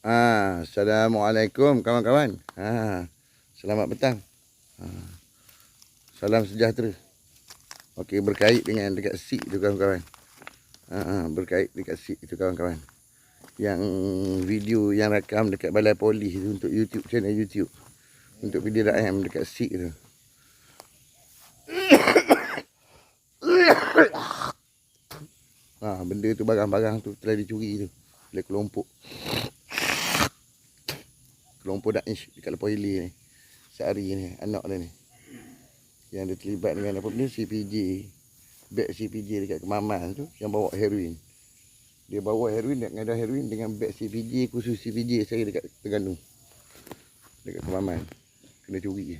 Ah, Assalamualaikum kawan-kawan. Ha, selamat petang. Ha, salam sejahtera. Okey, berkait dengan dekat sik tu kawan-kawan. Ha, ha, berkait dekat sik tu kawan-kawan. Yang video yang rakam dekat balai polis tu untuk YouTube channel YouTube. Untuk video rakyat dekat sik tu. Ha, benda tu barang-barang tu telah dicuri tu oleh kelompok kelompok Daesh dekat lepas hilir ni. Sehari ni anak dia ni. Yang dia terlibat dengan apa benda CPJ. Beg CPJ dekat Kemaman tu yang bawa heroin. Dia bawa heroin dan ngada heroin dengan beg CPJ khusus CPJ saya dekat Terengganu. Dekat Kemaman. Kena curi.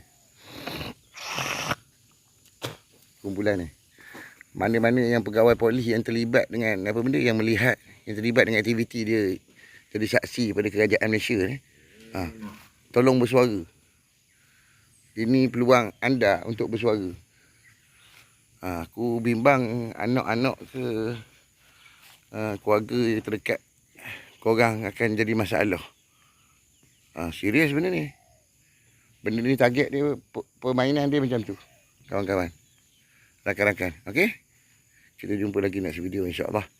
Kumpulan ni. Mana-mana yang pegawai polis yang terlibat dengan apa benda yang melihat yang terlibat dengan aktiviti dia jadi saksi pada kerajaan Malaysia ni. Ha, tolong bersuara. Ini peluang anda untuk bersuara. Ha, aku bimbang anak-anak ke uh, keluarga yang terdekat korang akan jadi masalah. Ha, serius benda ni. Benda ni target dia, permainan dia macam tu. Kawan-kawan. Rakan-rakan. Okey? Kita jumpa lagi next video insyaAllah.